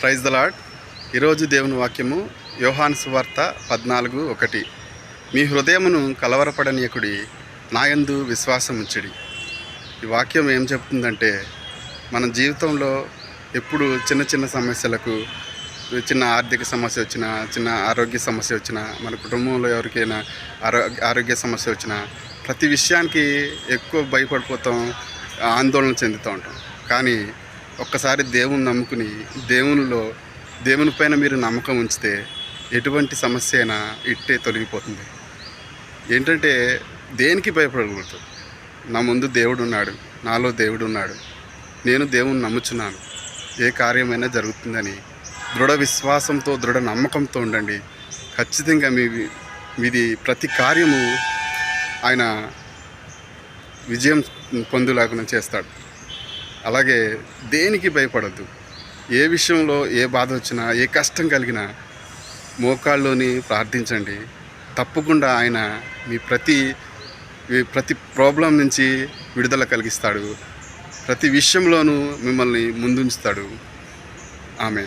Praise the lord ఈరోజు దేవుని వాక్యము యోహాన్ సువార్త పద్నాలుగు ఒకటి. మీ హృదయమును కలవరపడనీయకుడి నాయందు విశ్వాసం ఉంచుడి ఈ వాక్యం ఏం చెప్తుందంటే మన జీవితంలో ఎప్పుడు చిన్న చిన్న సమస్యలకు చిన్న ఆర్థిక సమస్య వచ్చినా చిన్న ఆరోగ్య సమస్య వచ్చినా మన కుటుంబంలో ఎవరికైనా ఆరో ఆరోగ్య సమస్య వచ్చినా ప్రతి విషయానికి ఎక్కువ భయపడిపోతాం ఆందోళన చెందుతూ ఉంటాం. కానీ ఒక్కసారి దేవుని నమ్ముకుని దేవునిలో దేవుని పైన మీరు నమ్మకం ఉంచితే ఎటువంటి సమస్య అయినా ఇట్టే తొలగిపోతుంది. ఏంటంటే దేనికి భయపడకూడదు. నా ముందు దేవుడు ఉన్నాడు నాలో దేవుడు ఉన్నాడు నేను దేవుని నమ్ముచున్నాను. ఏ కార్యమైనా జరుగుతుందని దృఢ విశ్వాసంతో దృఢ నమ్మకంతో ఉండండి. ఖచ్చితంగా మీ మీది ప్రతి కార్యము ఆయన విజయం పొందులాగా చేస్తాడు. అలాగే దేనికి భయపడద్దు? ఏ విషయంలో ఏ బాధ వచ్చినా ఏ కష్టం కలిగినా మోకాళ్ళలోని ప్రార్థించండి. తప్పకుండా ఆయన మీ ప్రతి మీ ప్రతి ప్రాబ్లం నుంచి విడుదల కలిగిస్తాడు. ప్రతి విషయంలోనూ మిమ్మల్ని ముందుంచుతాడు. ఆమె